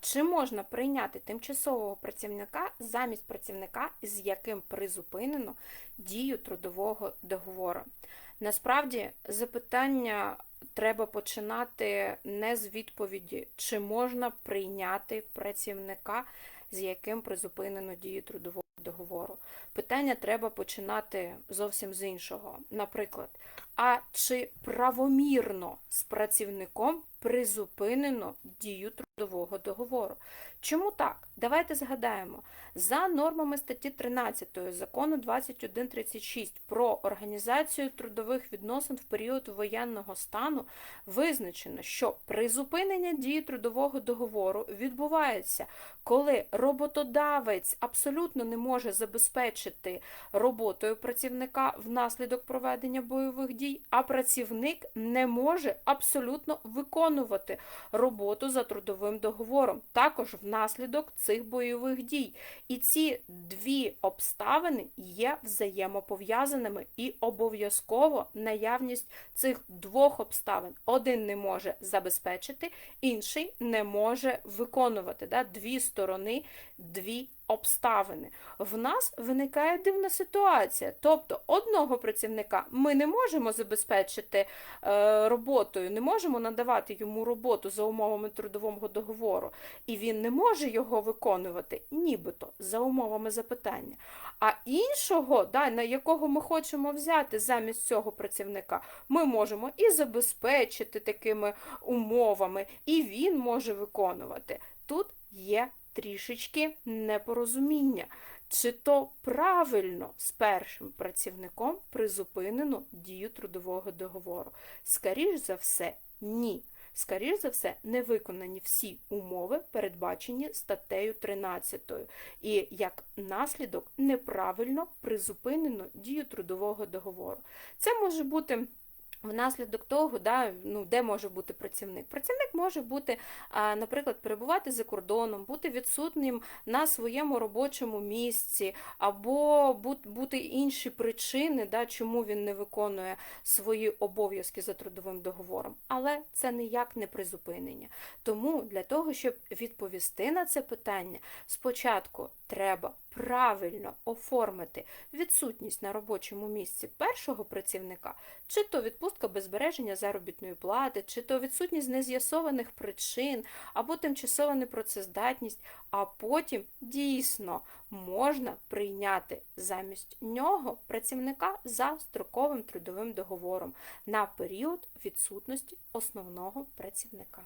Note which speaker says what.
Speaker 1: Чи можна прийняти тимчасового працівника замість працівника, з яким призупинено дію трудового договору? Насправді запитання треба починати не з відповіді, чи можна прийняти працівника, з яким призупинено дію трудового договору. Питання треба починати зовсім з іншого. Наприклад, а чи правомірно з працівником призупинено дію трудового договору? Чому так? Давайте згадаємо. За нормами статті 13 закону 2136 про організацію трудових відносин в період воєнного стану визначено, що призупинення дії трудового договору відбувається, коли роботодавець абсолютно не може забезпечити роботою працівника внаслідок проведення бойових дій, а працівник не може абсолютно виконувати роботу за трудовим договором, також внаслідок цих бойових дій. І ці дві обставини є взаємопов'язаними і обов'язково наявність цих двох обставин. Один не може забезпечити, інший не може виконувати. Да? Дві сторони, дві обставини. В нас виникає дивна ситуація. Тобто одного працівника ми не можемо забезпечити е, роботою, не можемо надавати йому роботу за умовами трудового договору, і він не може його виконувати, нібито за умовами запитання. А іншого, да, на якого ми хочемо взяти замість цього працівника, ми можемо і забезпечити такими умовами, і він може виконувати. Тут є трішечки непорозуміння. Чи то правильно з першим працівником призупинено дію трудового договору? Скоріш за все, ні. Скоріш за все, не виконані всі умови, передбачені статтею 13. І як наслідок неправильно призупинено дію трудового договору. Це може бути. Внаслідок того, да, ну, де може бути працівник? Працівник може бути, наприклад, перебувати за кордоном, бути відсутнім на своєму робочому місці, або бути інші причини, да, чому він не виконує свої обов'язки за трудовим договором. Але це ніяк не призупинення. Тому для того, щоб відповісти на це питання, спочатку треба правильно оформити відсутність на робочому місці першого працівника, чи то відпустка без збереження заробітної плати, чи то відсутність нез'ясованих причин, або тимчасова непрацездатність, а потім дійсно можна прийняти замість нього працівника за строковим трудовим договором на період відсутності основного працівника.